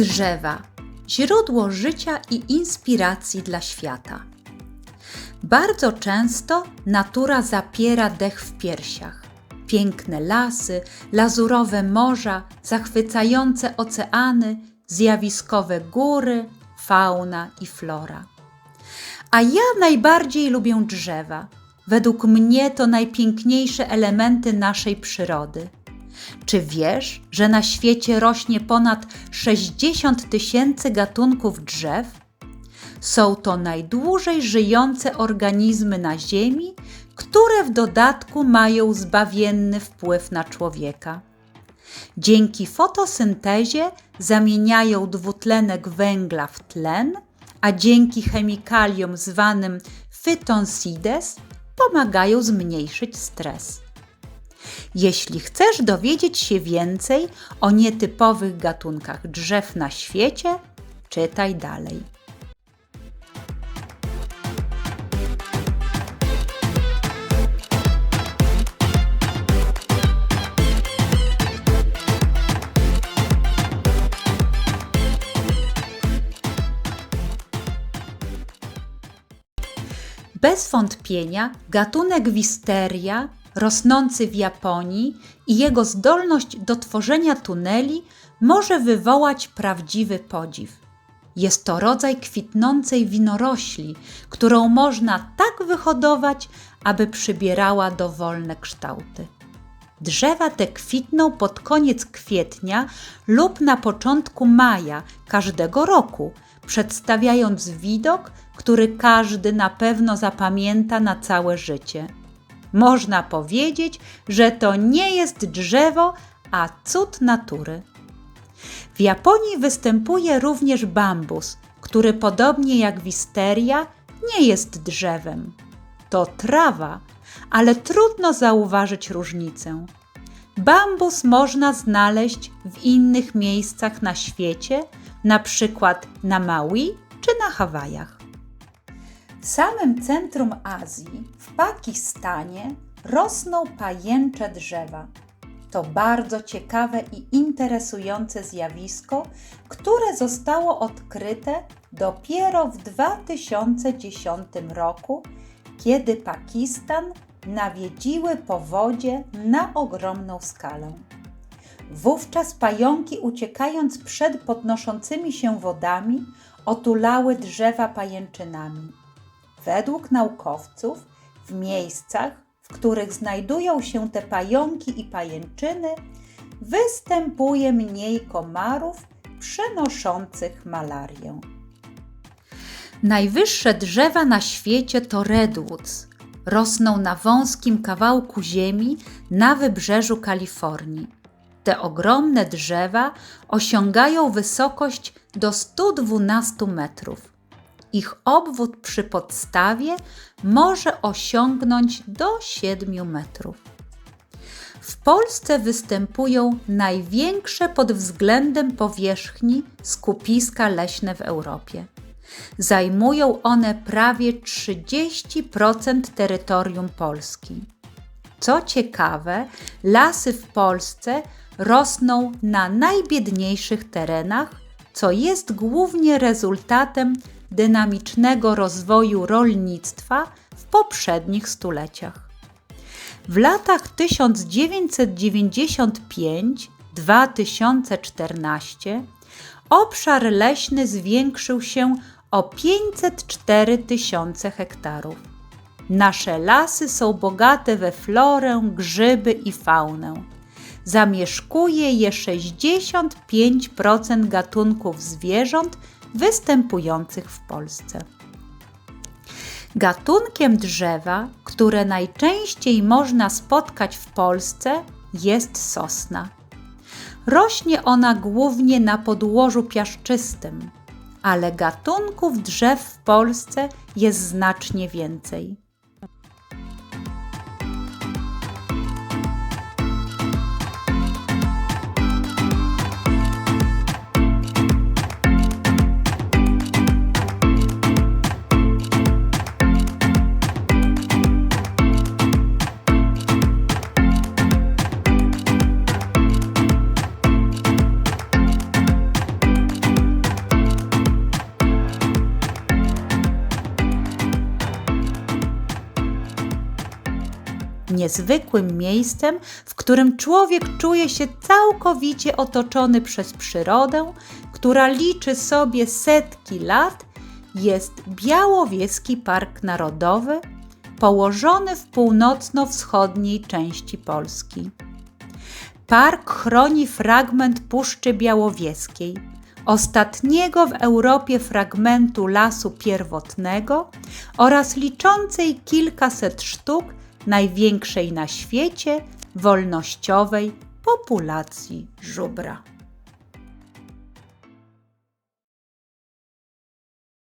Drzewa źródło życia i inspiracji dla świata. Bardzo często natura zapiera dech w piersiach. Piękne lasy, lazurowe morza, zachwycające oceany, zjawiskowe góry, fauna i flora. A ja najbardziej lubię drzewa. Według mnie to najpiękniejsze elementy naszej przyrody. Czy wiesz, że na świecie rośnie ponad 60 tysięcy gatunków drzew? Są to najdłużej żyjące organizmy na Ziemi, które w dodatku mają zbawienny wpływ na człowieka. Dzięki fotosyntezie zamieniają dwutlenek węgla w tlen, a dzięki chemikaliom zwanym phytonsides pomagają zmniejszyć stres. Jeśli chcesz dowiedzieć się więcej o nietypowych gatunkach drzew na świecie, czytaj dalej. Bez wątpienia gatunek Wisteria, rosnący w Japonii i jego zdolność do tworzenia tuneli może wywołać prawdziwy podziw. Jest to rodzaj kwitnącej winorośli, którą można tak wyhodować, aby przybierała dowolne kształty. Drzewa te kwitną pod koniec kwietnia lub na początku maja każdego roku, przedstawiając widok, który każdy na pewno zapamięta na całe życie. Można powiedzieć, że to nie jest drzewo, a cud natury. W Japonii występuje również bambus, który podobnie jak wisteria nie jest drzewem. To trawa, ale trudno zauważyć różnicę. Bambus można znaleźć w innych miejscach na świecie, na przykład na Maui czy na Hawajach. W samym centrum Azji, w Pakistanie, rosną pajęcze drzewa. To bardzo ciekawe i interesujące zjawisko, które zostało odkryte dopiero w 2010 roku, kiedy Pakistan nawiedziły powodzie na ogromną skalę. Wówczas pająki, uciekając przed podnoszącymi się wodami, otulały drzewa pajęczynami. Według naukowców, w miejscach, w których znajdują się te pająki i pajęczyny, występuje mniej komarów przenoszących malarię. Najwyższe drzewa na świecie to redwoods. Rosną na wąskim kawałku ziemi na wybrzeżu Kalifornii. Te ogromne drzewa osiągają wysokość do 112 metrów. Ich obwód przy podstawie może osiągnąć do 7 metrów. W Polsce występują największe pod względem powierzchni skupiska leśne w Europie. Zajmują one prawie 30% terytorium Polski. Co ciekawe, lasy w Polsce rosną na najbiedniejszych terenach, co jest głównie rezultatem dynamicznego rozwoju rolnictwa w poprzednich stuleciach. W latach 1995-2014 obszar leśny zwiększył się o 504 tysiące hektarów. Nasze lasy są bogate we florę, grzyby i faunę. Zamieszkuje je 65% gatunków zwierząt występujących w Polsce. Gatunkiem drzewa, które najczęściej można spotkać w Polsce, jest sosna. Rośnie ona głównie na podłożu piaszczystym, ale gatunków drzew w Polsce jest znacznie więcej. Niezwykłym miejscem, w którym człowiek czuje się całkowicie otoczony przez przyrodę, która liczy sobie setki lat, jest Białowieski Park Narodowy, położony w północno-wschodniej części Polski. Park chroni fragment Puszczy Białowieskiej, ostatniego w Europie fragmentu lasu pierwotnego oraz liczącej kilkaset sztuk największej na świecie wolnościowej populacji żubra.